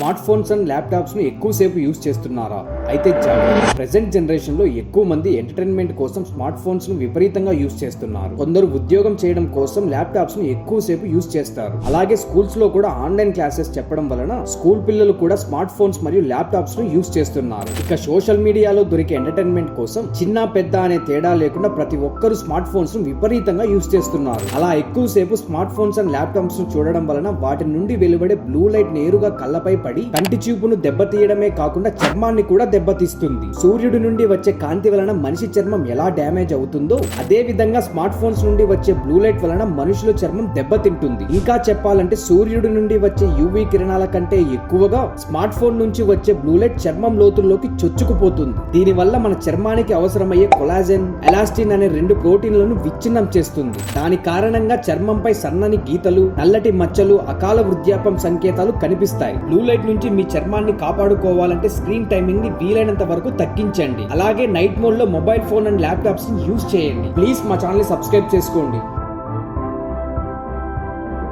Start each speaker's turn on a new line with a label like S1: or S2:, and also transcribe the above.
S1: Smart phones and ల్యాప్టాప్స్ను ఎక్కువసేపు use చేస్తున్నారా? అయితే ప్రెసెంట్ జనరేషన్లో ఎక్కువ మంది ఎంటర్టైన్మెంట్ కోసం స్మార్ట్ ఫోన్స్ను విపరీతంగా యూజ్ చేస్తున్నారు. కొందరు ఉద్యోగం చేయడం కోసం ల్యాప్టాప్స్ను ఎక్కువసేపు యూజ్ చేస్తారు. అలాగే స్కూల్స్లో కూడా ఆన్లైన్ క్లాసెస్ చెప్పడం వలన స్కూల్ పిల్లలు కూడా స్మార్ట్ ఫోన్స్ మరియు ల్యాప్టాప్స్ను యూజ్ చేస్తున్నారు. ఇక సోషల్ మీడియాలో దొరికే ఎంటర్టైన్మెంట్ కోసం చిన్న పెద్ద అనే తేడా లేకుండా ప్రతి ఒక్కరు స్మార్ట్ ఫోన్స్ను విపరీతంగా యూజ్ చేస్తున్నారు. అలా ఎక్కువసేపు స్మార్ట్ ఫోన్స్ అండ్ ల్యాప్టాప్స్ను చూడడం వలన వాటి నుండి వెలువడే బ్లూ లైట్ నేరుగా కళ్ళపై పడి కంటి చూపును దెబ్బతీయడమే కాకుండా చర్మాన్ని కూడా దెబ్బతీస్తుంది. సూర్యుడి నుండి వచ్చే కాంతి వలన మనిషి చర్మం ఎలా డ్యామేజ్ అవుతుందో అదే విధంగా స్మార్ట్ ఫోన్స్ నుండి వచ్చే బ్లూ లైట్ వలన మనుషుల చర్మం దెబ్బతింటుంది. ఇంకా చెప్పాలంటే సూర్యుడి నుండి వచ్చే యూవీ కిరణాల కంటే ఎక్కువగా స్మార్ట్ ఫోన్ నుంచి వచ్చే బ్లూ లైట్ చర్మం లోతుల్లోకి చొచ్చుకుపోతుంది. దీని వల్ల మన చర్మానికి అవసరమయ్యే కొలాజెన్ ఎలాస్టిన్ అనే రెండు ప్రోటీన్లను విచ్ఛిన్నం చేస్తుంది. దాని కారణంగా చర్మంపై సన్నని గీతలు నల్లటి మచ్చలు అకాల వృద్ధాపం సంకేతాలు కనిపిస్తాయి. బ్లూ లైట్ నుంచి మీ చర్మాన్ని కాపాడుకోవాలంటే స్క్రీన్ టైమింగ్ని వీలైనంత వరకు తగ్గించండి. అలాగే నైట్ మోడ్లో మొబైల్ ఫోన్ అండ్ ల్యాప్టాప్స్ని యూజ్ చేయండి. ప్లీజ్ మా ఛానల్ సబ్స్క్రైబ్ చేసుకోండి.